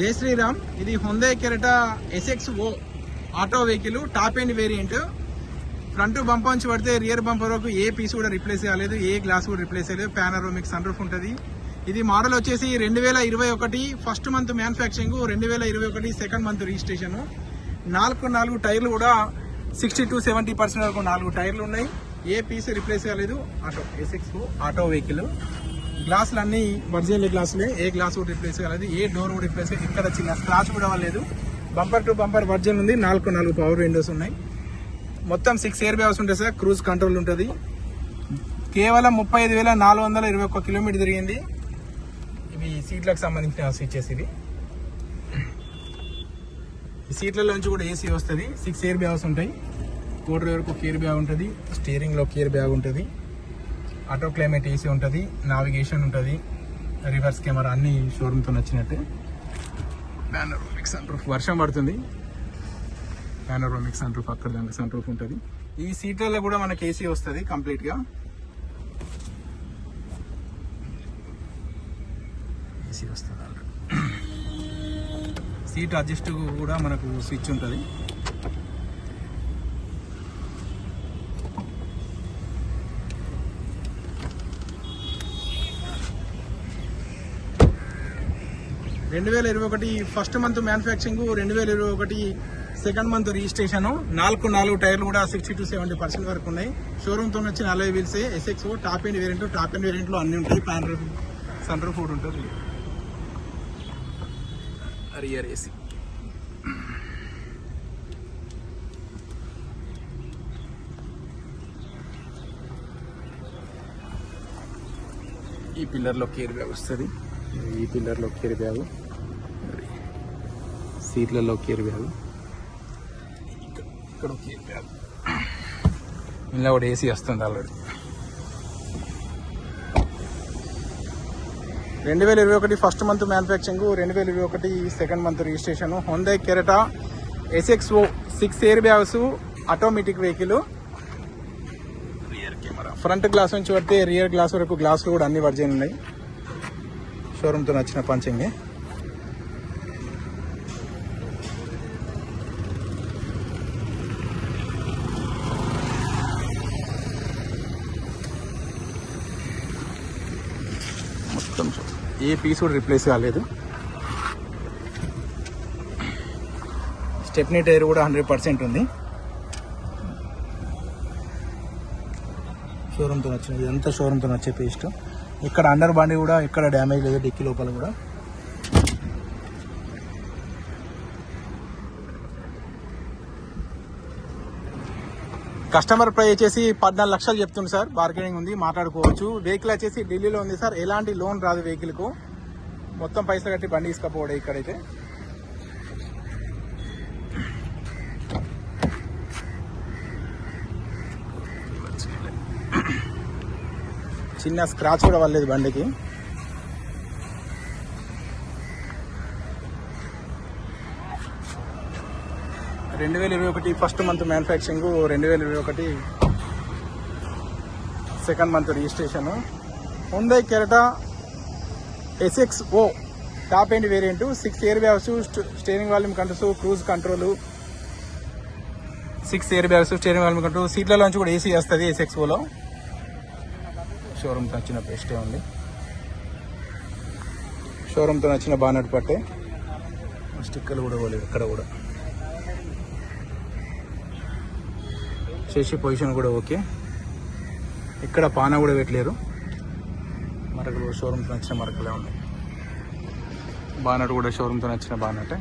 జై శ్రీరామ్. ఇది Hyundai Creta SX O auto vehicle top end variant. Front bumper నుంచి పడితే రియర్ బంపర్ వరకు ఏ పీస్ కూడా రిప్లేస్ కాలేదు ఏ గ్లాస్ కూడా రిప్లేస్ చేయలేదు. ప్యానరోమిక్ సన్ రూఫ్ ఉంటుంది. ఇది మోడల్ వచ్చేసి రెండు వేల ఇరవై ఒకటి ఫస్ట్ మంత్ మ్యానుఫ్యాక్చరింగ్ రెండు వేల ఇరవై ఒకటి సెకండ్ మంత్ రిజిస్ట్రేషన్ నాలుగు నాలుగు టైర్లు కూడా సిక్స్టీ టు సెవెంటీ పర్సెంట్ వరకు నాలుగు టైర్లు ఉన్నాయి. ఏ పీస్ రిప్లేస్ కాలేదు ఆటో ఎస్ఎక్స్ ఆటో వెహికల్. గ్లాసులు అన్ని ఒరిజినల్ గ్లాసులే. ఏ గ్లాస్ కూడా రిప్లేస్ కాలేదు. ఏ డోర్ కూడా రిప్లేస్ కాలేదు. ఇక్కడ చిన్న స్క్రాచ్ కూడా అవ్వలేదు. బంపర్ టు బంపర్ వర్జన్ ఉంది. నాలుగు నాలుగు పవర్ విండోస్ ఉన్నాయి. మొత్తం సిక్స్ ఇయర్ బ్యాగ్స్ ఉంటాయి సార్. క్రూజ్ కంట్రోల్ ఉంటుంది. కేవలం ముప్పై ఐదు వేల నాలుగు వందల ఇరవై ఒక్క కిలోమీటర్ తిరిగింది. ఇవి సీట్లకు సంబంధించిన స్విచ్చెస్ ఇవి. సీట్లలోంచి కూడా ఏసీ వస్తుంది. సిక్స్ ఇయర్ బ్యాగ్స్ ఉంటాయి. కోటర్ వరకు ఒక ఇయర్ బ్యాగ్ ఉంటుంది. స్టీరింగ్లో ఒక ఇయర్ బ్యాగ్ ఉంటుంది. ఆటో క్లైమేట్ ఏసీ ఉంటుంది నావిగేషన్ ఉంటుంది రివర్స్ కెమెరా అన్ని షోరూమ్తో నచ్చినట్టే. ప్యానరోమిక్ సన్ రూఫ్ వర్షం పడుతుంది. ప్యానరోమిక్ సన్ రూఫ్ అక్కడ దానికి సన్ రూఫ్ ఉంటుంది. ఈ సీట్లలో కూడా మనకి ఏసీ వస్తుంది కంప్లీట్గా ఏసీ వస్తుంది సీట్ అడ్జస్ట్ కూడా మనకు స్విచ్ ఉంటుంది. రెండు వేల ఇరవై ఒకటి ఫస్ట్ మంత్ మ్యానుఫ్యాక్చరింగ్ రెండు వేల ఇరవై ఒకటి సెకండ్ మంత్ రిజిస్ట్రేషన్ నాలుగు నాలుగు టైర్లు కూడా సిక్స్టీ టు సెవెంటీ పర్సెంట్ వరకు ఉన్నాయి. షోరూమ్తో వచ్చిన alloy wheels SX top end variant top end variant అన్నీ అన్ని ఉంటాయి. ప్యాన్ రూఫ్ సన్ రూఫ్ కూడా ఉంటుంది. రియర్ ఏసీ ఈ పిల్లర్లో కేర్ వస్తుంది ఈ పిల్లర్లో కేర్ బ్యాగ్ సీట్లలో కేర్ బ్యాగ్ ఇక్కడ కేర్ బ్యాగ్ ఇందులో కూడా ఏసీ వస్తుంది ఆల్రెడీ. రెండు వేల ఇరవై ఒకటి ఫస్ట్ మంత్ మ్యానుఫ్యాక్చరింగ్ రెండు వేల ఇరవై ఒకటి second month registration. Hyundai Creta SX O six air bags automatic vehicle rear camera front glass నుంచి పడితే రియర్ గ్లాస్ వరకు గ్లాసులు కూడా అన్ని వర్జన్ ఉన్నాయి. షోరూమ్తో నచ్చిన పంచింగ్. మొత్తం ఏ పీస్ కూడా రిప్లేస్ కాలేదు. స్టెప్నీ టైర్ కూడా హండ్రెడ్ పర్సెంట్ ఉంది. షోరూమ్తో వచ్చింది. ఇదంతా షోరూమ్తో నచ్చే పేస్ట్? ఇక్కడ అండర్ బాడీ కూడా ఇక్కడ డ్యామేజ్ లేదు డిక్కీ లోపల కూడా. కస్టమర్ ప్రైస్ వచ్చేసి పద్నాలుగు లక్షలు చెప్తుంది సార్ బార్గెనింగ్ ఉంది మాట్లాడుకోవచ్చు. వెహికల్ వచ్చేసి ఢిల్లీలో ఉంది సార్ ఎలాంటి లోన్ రాదు వెహికల్కు మొత్తం పైసలు కట్టి బండి తీసుకపోవడం ఇక్కడైతే. చిన్న స్క్రాచ్ కూడా పడలేదు బండికి. రెండు వేల ఇరవై ఒకటి ఫస్ట్ మంత్ మ్యానుఫ్యాక్చరింగ్ రెండు వేల ఇరవై ఒకటి సెకండ్ మంత్ రిజిస్ట్రేషన్ ఉందే Creta SX O top end variant six air bags steering volume controls cruise control six air bags steering volume control సీట్లలోంచి కూడా ఏసీ వస్తుంది ఎస్ఎక్స్ ఓలో షోరూమ్తో నచ్చిన బెస్టే ఉంది. షోరూమ్తో నచ్చిన బానట్ పట్టే. స్టిక్కర్లు కూడా పోలేదు ఇక్కడ కూడా. చేసి పొజిషన్ కూడా ఓకే. ఇక్కడ పాన కూడా పెట్టలేరు. మరకలు షోరూమ్తో నచ్చిన మరకలే ఉన్నాయి. బానట్ కూడా షోరూమ్తో నచ్చిన బానటే.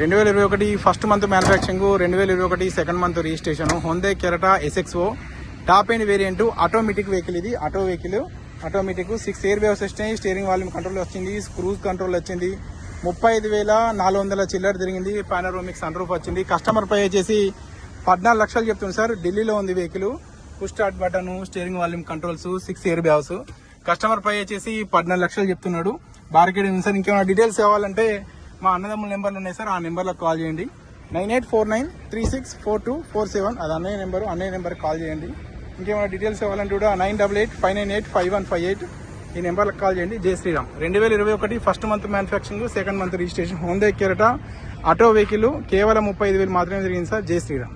రెండు వేల ఇరవై ఒకటి ఫస్ట్ మంత్ మ్యానుఫ్యాక్చరింగ్ రెండు వేల ఇరవై ఒకటి second month registration Hyundai Creta SX O top end variant automatic vehicle ఇది. Auto vehicle automatic six air bags వచ్చినాయి స్టీరింగ్ వాల్యూమ్ కంట్రోల్ వచ్చింది. క్రూజ్ కంట్రోల్ వచ్చింది. ముప్పై ఐదు వేల నాలుగు వందల చిల్లర తిరిగింది. పానరోమిక్ సన్ రూఫ్ వచ్చింది. కస్టమర్ పై వచ్చేసి పద్నాలుగు లక్షలు చెప్తుంది సార్. ఢిల్లీలో ఉంది vehicle push start button steering volume controls six air bags customer పై వచ్చేసి పద్నాలుగు లక్షలు చెప్తున్నాడు. బార్గెట్ ఉంది సార్. ఇంకేమైనా డీటెయిల్స్ కావాలంటే మా అన్నదమ్ముల నెంబర్లు ఉన్నాయి సార్ ఆ నెంబర్లకు కాల్ చేయండి. Nine eight four nine three six four two four seven అది అన్నయ్య నెంబరు అన్నయ్య నెంబర్కి కాల్ చేయండి. ఇంకేమైనా డీటెయిల్స్ ఇవ్వాలంటే కూడా nine double eight five nine eight five one five eight ఈ నెంబర్లకు కాల్ చేయండి. జై శ్రీరామ్. రెండు వేల ఇరవై ఒకటి first month manufacturing second month registration. Hyundai Creta auto vehicle కేవలం ముప్పై ఐదు వేలు మాత్రమే జరిగింది సార్. జై శ్రీరామ్.